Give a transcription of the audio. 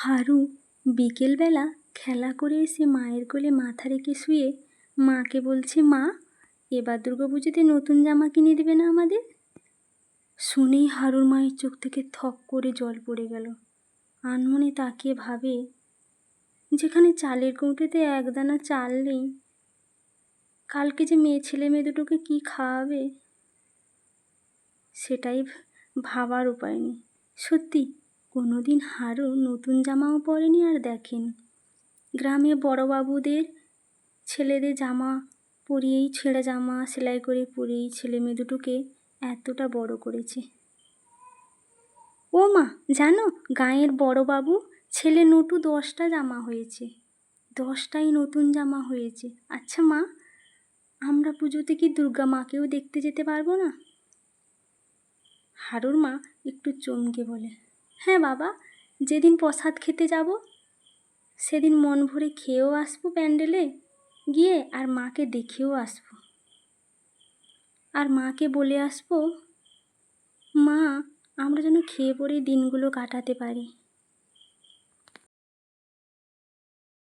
হারু বিকেলবেলা খেলা করে এসে মায়ের কোলে মাথা রেখে শুয়ে মাকে বলছে, মা, এবার দুর্গা পুজোতে নতুন জামা কিনে দেবে না আমাদের? শুনেই হারুর মায়ের চোখ থেকে থক করে জল পড়ে গেল। আনমনে তাকিয়ে ভাবে, যেখানে চালের কৌটোতে একদানা চাল নেই, কালকে যে মেয়ে ছেলে মেয়ে দুটোকে কী খাওয়াবে? সেটাই ভাবার উপায় নেই। সত্যি কোনো দিন হারু নতুন জামাও পরেনি আর দেখেন। গ্রামে বড়োবাবুদের ছেলেদের জামা পরিয়েই ছেঁড়া জামা সেলাই করে পরিয়েই ছেলে মেয়ে দুটোকে এতটা বড় করেছে। ও মা জানো গাঁয়ের বড়োবাবু ছেলে নটু দশটা জামা হয়েছে। দশটাই নতুন জামা হয়েছে। আচ্ছা মা, আমরা পুজোতে কি দুর্গা মাকেও দেখতে যেতে পারব না? হারুর মা একটু চমকে বলে হ্যাঁ বাবা, যেদিন প্রসাদ খেতে যাব, সেদিন মন ভরে খেয়েও আসব প্যান্ডেলে, গিয়ে আর মাকে দেখেও আসব। আর মাকে বলে আসব, মা, আমরা যেন খেয়ে পরে দিনগুলো কাটাতে পারি।